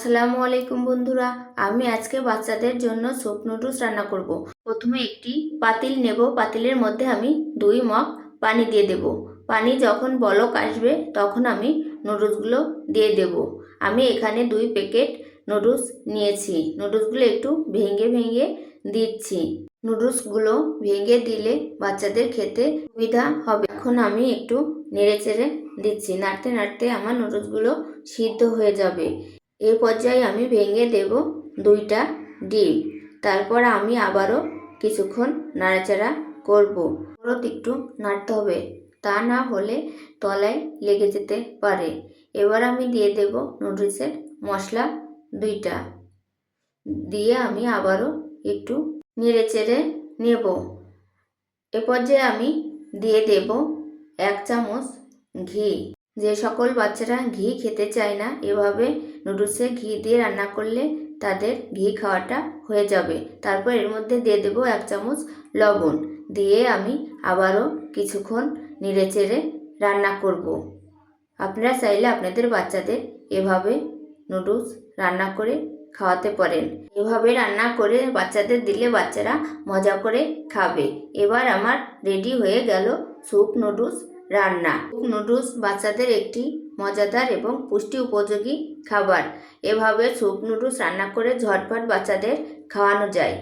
আসসালামু আলাইকুম বন্ধুরা, আমি আজকে বাচ্চাদের জন্য স্যুপ নুডলস রান্না করব। প্রথমে একটি পাতিল নেব, পাতিলের মধ্যে আমি দুই মগ পানি দিয়ে দেব। পানি যখন বলক আসবে, তখন আমি নুডলসগুলো দিয়ে দেব। আমি এখানে দুই প্যাকেট নুডলস নিয়েছি। নুডলসগুলো একটু ভেঙে ভেঙে দিচ্ছি। নুডলসগুলো ভেঙে দিলে বাচ্চাদের খেতে সুবিধা হবে। এখন আমি একটু নেড়ে চেড়ে দিচ্ছি। নাড়তে নাড়তে আমার নুডলসগুলো সিদ্ধ হয়ে যাবে। এই পর্যায়ে আমি ভেঙে দেব দুইটা ডিম। তারপর আমি আবারও কিছুক্ষণ নাড়াচাড়া করব। হলুদ একটু নাড়তে হবে, তা না হলে তলায় লেগে যেতে পারে। এবার আমি দিয়ে দেব নুডলসের মশলা দুইটা। দিয়ে আমি আবারও একটু নেড়ে চেড়ে নেব। এ পর্যায়ে আমি দিয়ে দেব এক চামচ ঘি। যে সকল বাচ্চারা ঘি খেতে চায় না, এভাবে নুডলসে ঘি দিয়ে রান্না করলে তাদের ঘি খাওয়াটা হয়ে যাবে। তারপর এর মধ্যে দিয়ে দেবো এক চামচ লবণ। দিয়ে আমি আবারও কিছুক্ষণ নেড়ে রান্না করব। আপনারা চাইলে আপনাদের বাচ্চাদের এভাবে নুডলস রান্না করে খাওয়াতে পারেন। এভাবে রান্না করে বাচ্চাদের দিলে বাচ্চারা মজা করে খাবে। এবার আমার রেডি হয়ে গেল স্যুপ নুডলস। রান্না। নুডলস বাচ্চাদের একটি মজাদার এবং পুষ্টি উপযোগী খাবার। এভাবে সুপ নুডলস রান্না করে ঝটপট বাচ্চাদের খাওয়ানো যায়।